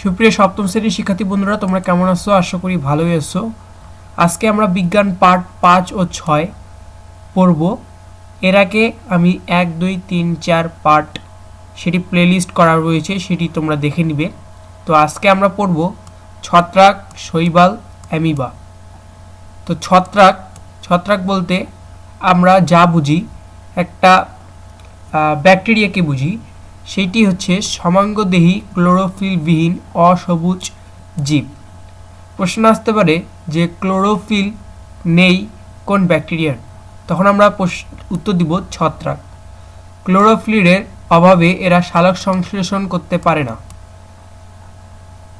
সুপ্রিয় সপ্তম শ্রেণির শিক্ষার্থী বন্ধুরা, তোমরা কেমন আছো? আশা করি ভালোই আছো। আজকে আমরা বিজ্ঞান পার্ট পাঁচ ও ছয় পড়ব। এর আগে আমি এক, দুই, তিন, চার পার্ট সেটি প্লেলিস্ট করা রয়েছে, সেটি তোমরা দেখে নিবে। তো আজকে আমরা পড়ব ছত্রাক, শৈবাল, অ্যামিবা। তো ছত্রাক ছত্রাক বলতে আমরা যা বুঝি, একটা ব্যাকটেরিয়াকে বুঝি। সেটি হচ্ছে সমাঙ্গদেহী ক্লোরোফিলবিহীন অসবুজ জীব। প্রশ্ন আসতে পারে যে ক্লোরোফিল নেই কোন ব্যাকটেরিয়ার? তখন আমরা উত্তর দিব ছত্রাক। ক্লোরোফিলের অভাবে এরা সালোক সংশ্লেষণ করতে পারে না।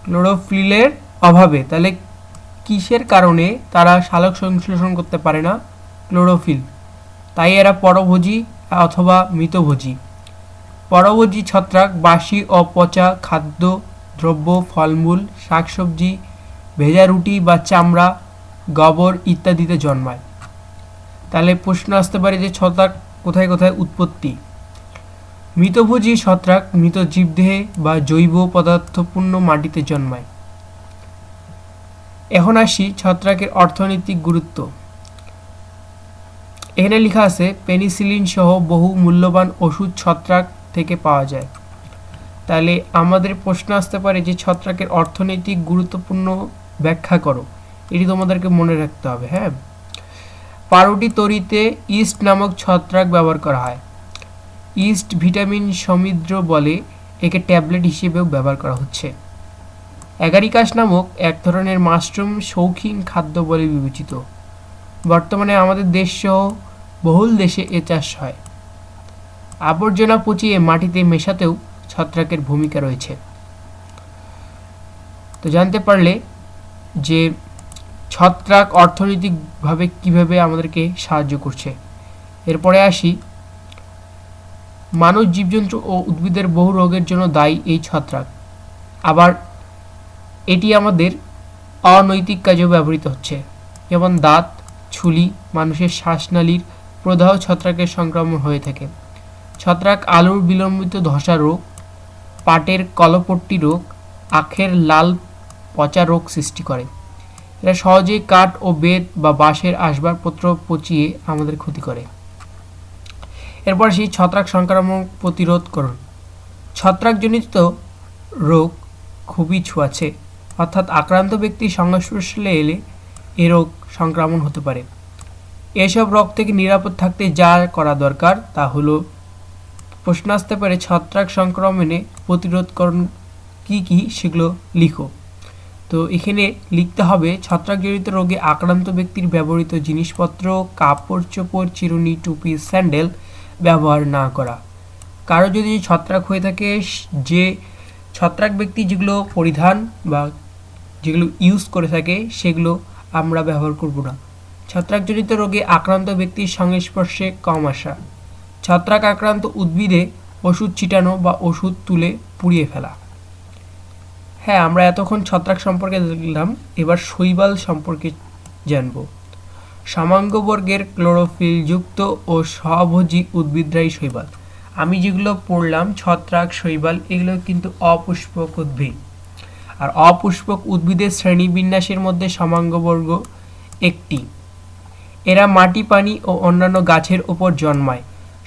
ক্লোরোফিলের অভাবে, তাহলে কিসের কারণে তারা সালোক সংশ্লেষণ করতে পারে না? ক্লোরোফিল। তাই এরা পরভোজী অথবা মৃতভোজী। পরভোজী ছত্রাক বাসি ও পচা খাদ্য, দ্রব্য, ফলমূল, শাকসবজি, ভেজা রুটি বা চামড়া, গোবর ইত্যাদিতে জন্মায়। তাহলে প্রশ্ন আসতে পারে যে ছত্রাক কোথায় কোথায় উৎপত্তি? মৃতভোজী ছত্রাক মৃত জীবদেহে বা জৈব পদার্থপূর্ণ মাটিতে জন্মায়। এখন আসি ছত্রাকের অর্থনৈতিক গুরুত্ব। এখানে লেখা আছে, পেনিসিলিন সহ বহু মূল্যবান ওষুধ ছত্রাক থেকে পাওয়া যায়। তাহলে আমাদের প্রশ্ন আসতে পারে যে ছত্রাকের অর্থনৈতিক গুরুত্বপূর্ণ ব্যাখ্যা করো। এটি তোমাদেরকে মনে রাখতে হবে হ্যাঁ? পাউরুটি তৈরিতে ইস্ট নামক ছত্রাক ব্যবহার করা হয়। ইস্ট ভিটামিন সমৃদ্ধ বলে একে ট্যাবলেট হিসেবেও ব্যবহার করা হচ্ছে। অ্যাগারিকাস নামক এক ধরনের মাশরুম শৌখিন খাদ্য বলে বিবেচিত। বর্তমানে আমাদের দেশ সহ বহুল দেশে এ চাষ হয়। আবর্জনা পচিয়ে মাটিতে মেশাতেও ছত্রাকের ভূমিকা রয়েছে। তো জানতে পারলে যে ছত্রাক অর্থনৈতিকভাবে কীভাবে আমাদেরকে সাহায্য করছে। এরপরে আসি মানুষ জীবজন্তু ও উদ্ভিদের বহু রোগের জন্য দায়ী এই ছত্রাক। আবার এটি আমাদের অনৈতিক কাজেও ব্যবহৃত হচ্ছে, যেমন দাঁত, ছুলি, মানুষের শ্বাসনালীর প্রদাহ ছত্রাকের সংক্রমণ হয়ে থাকে। ছত্রাক আলুর বিলম্বিত ধসা রোগ, পাটের কলপট্টি রোগ, আখের লাল পচা রোগ সৃষ্টি করে। এরা সহজেই কাঠ ও বেত বা বাঁশের আসবাবপত্র পচিয়ে আমাদের ক্ষতি করে। এরপর সেই ছত্রাক সংক্রামক প্রতিরোধ করুন। ছত্রাকজনিত রোগ খুবই ছোঁয়াছে অর্থাৎ আক্রান্ত ব্যক্তির সংস্পর্শে এলে এ রোগ সংক্রমণ হতে পারে। এসব রোগ থেকে নিরাপদ থাকতে যা করা দরকার তা হলো প্রশ্ন আসতে পারে, ছত্রাক সংক্রমণে প্রতিরোধকরণ কি কি সেগুলো লিখো। তো এখানে লিখতে হবে, ছত্রাকজনিত রোগে আক্রান্ত ব্যক্তির ব্যবহৃত জিনিসপত্র, কাপড়, চোপড়, চিরুনি, টুপি, স্যান্ডেল ব্যবহার না করা। কারও যদি ছত্রাক হয়ে থাকে, যে ছত্রাক ব্যক্তি যেগুলো পরিধান বা যেগুলো ইউজ করে থাকে, সেগুলো আমরা ব্যবহার করব না। ছত্রাকজনিত রোগে আক্রান্ত ব্যক্তির সংস্পর্শে কম আসা। ছত্রাক আক্রান্ত উদ্ভিদে ওষুধ ছিটানো বা ওষুধ তুলে পুড়িয়ে ফেলা। হ্যাঁ আমরা এতক্ষণ ছত্রাক সম্পর্কে দেখলাম, এবার শৈবাল সম্পর্কে জানব। সমাঙ্গবর্গের ক্লোরোফিলযুক্ত ও স্বভোজী উদ্ভিদরাই শৈবাল। আমি যেগুলো পড়লাম, ছত্রাক, শৈবাল, এগুলো কিন্তু অপুষ্পক উদ্ভিদ। আর অপুষ্পক উদ্ভিদের শ্রেণীবিন্যাসের মধ্যে সমাঙ্গবর্গ একটি। এরা মাটি, পানি ও অন্যান্য গাছের ওপর জন্মায়।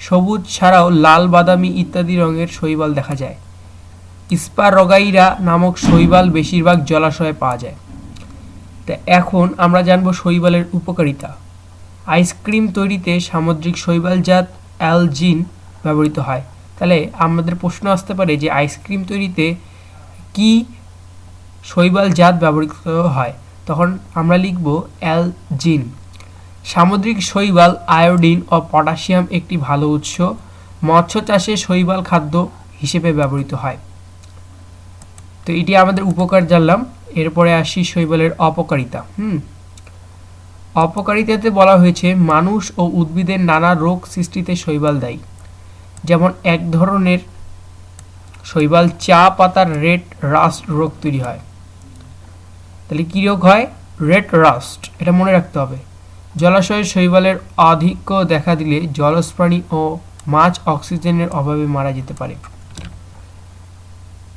সবুজ ছাড়াও লাল বাদামি ইত্যাদি রঙের শৈবাল দেখা যায়। স্পারগাইরা নামক শৈবাল বেশিরভাগ জলাশয়ে পাওয়া যায়। তা এখন আমরা জানব শৈবালের উপকারিতা। আইসক্রিম তৈরিতে সামুদ্রিক শৈবালজাত অ্যালজিন ব্যবহৃত হয়। তাহলে আমাদের প্রশ্ন আসতে পারে যে আইসক্রিম তৈরিতে কি শৈবালজাত ব্যবহৃত হয়? তখন আমরা লিখব অ্যালজিন। সামুদ্রিক শৈবাল, আয়োডিন ও পটাশিয়াম একটি ভালো উৎস। মৎস্য চাষে শৈবাল খাদ্য হিসেবে ব্যবহৃত হয়। তো এটি আমাদের উপকার জানলাম। এরপরে আসি শৈবালের অপকারিতা। হুম। অপকারিতাতে বলা হয়েছে, মানুষ ও উদ্ভিদের নানা রোগ সৃষ্টিতে শৈবাল দেয়। যেমন এক ধরনের শৈবাল চা পাতার রেড রাস্ট রোগ তৈরি হয়। তাহলে কী রোগ হয়? Red rust. এটা মনে রাখতে হবে। জলাশয়ে শৈবালের আধিক্য দেখা দিলে জলজ প্রাণী ও মাছ অক্সিজেনের অভাবে মারা যেতে পারে।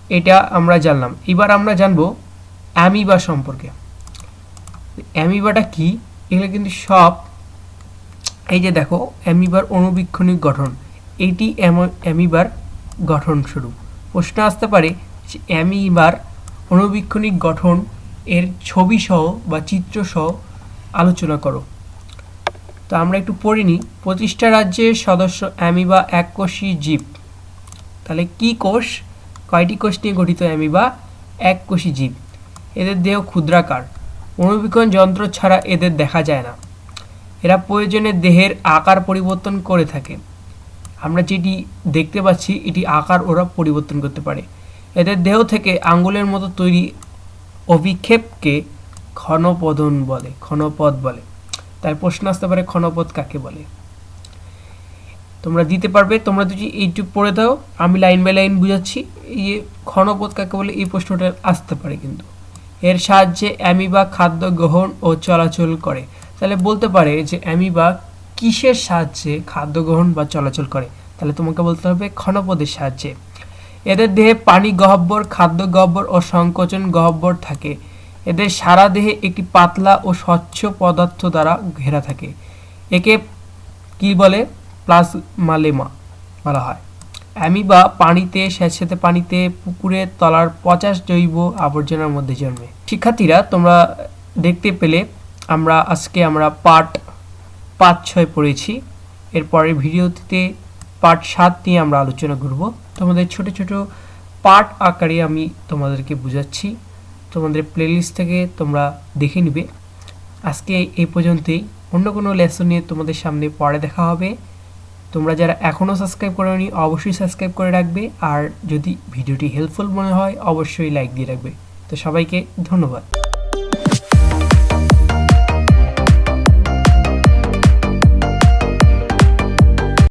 এটা আমরা জানলাম। এবার আমরা জানব অ্যামিবা সম্পর্কে। অ্যামিবাটা কি? এগুলো কিন্তু সব এই যে দেখো, অ্যামিবার অণুবীক্ষণিক গঠন। এটি অ্যামো- অ্যামিবার গঠন স্বরূপ প্রশ্ন আসতে পারে যে অ্যামিবার অনুবীক্ষণিক গঠন এর ছবি সহ বা চিত্র সহ আলোচনা করো। তো আমরা একটু পড়ে নিই। পঁচিশটা রাজ্যের সদস্য অ্যামিবা এককোষী জীব। তাহলে কি কোষ? কয়টি কোষ নিয়ে গঠিত অ্যামিবা? এককোষী জীব। এদের দেহ ক্ষুদ্রাকার। অণুবীক্ষণ যন্ত্র ছাড়া এদের দেখা যায় না। এরা প্রয়োজনে দেহের আকার পরিবর্তন করে থাকে। আমরা যেটি দেখতে পাচ্ছি, এটি আকার ওরা পরিবর্তন করতে পারে। এদের দেহ থেকে আঙ্গুলের মতো তৈরি অভিক্ষেপকে ক্ষণপদন বলে, ক্ষণপদ বলে। তাই প্রশ্ন আসতে পারে ক্ষণপদ কাকে বলে। তোমরা দিতে পারবে, তোমরা যদি এইটুকু পড়ে দাও, আমি লাইন বাই লাইন বুঝাচ্ছি এই যে ক্ষণপদ কাকে বলে এই প্রশ্নটা আসতে পারে কিন্তু। এর সাহায্যে অ্যামিবা খাদ্য গ্রহণ ও চলাচল করে। তাহলে বলতে পারে যে অ্যামিবা কিসের সাহায্যে খাদ্য গ্রহণ বা চলাচল করে? তাহলে তোমাকে বলতে হবে ক্ষণপদের সাহায্যে। এদের দেহে পানি গহ্বর খাদ্য গহ্বর ও সংকোচন গহ্বর থাকে। এদের সারা দেহে একটি পাতলা ও স্বচ্ছ পদার্থ দ্বারা ঘেরা থাকে। একে কি বলে? প্লাজমালেমা বলা হয়। অ্যামিবা পানিতে স্যাঁতস্যাঁতে পানিতে, পুকুরে তলার পচাশ জৈব আবর্জনার মধ্যে জন্মে। শিক্ষার্থীরা, তোমরা দেখতে পেলে আমরা আজকে আমরা পার্ট পাঁচ ছয় পড়েছি। এরপরের ভিডিওতে পার্ট সাত নিয়ে আমরা আলোচনা করব। তোমাদের ছোট ছোট পার্ট আকারে আমি তোমাদেরকে বুঝাচ্ছি। তোমাদের প্লেলিস্ট থেকে তোমরা দেখে নিবে। আজকে এই পর্যন্তই। অন্য কোনো লেসন নিয়ে তোমাদের সামনে পরে দেখা হবে। তোমরা যারা এখনও সাবস্ক্রাইব করোনি, অবশ্যই সাবস্ক্রাইব করে রাখবে। আর যদি ভিডিওটি হেল্পফুল মনে হয়, অবশ্যই লাইক দিয়ে রাখবে। তো সবাইকে ধন্যবাদ।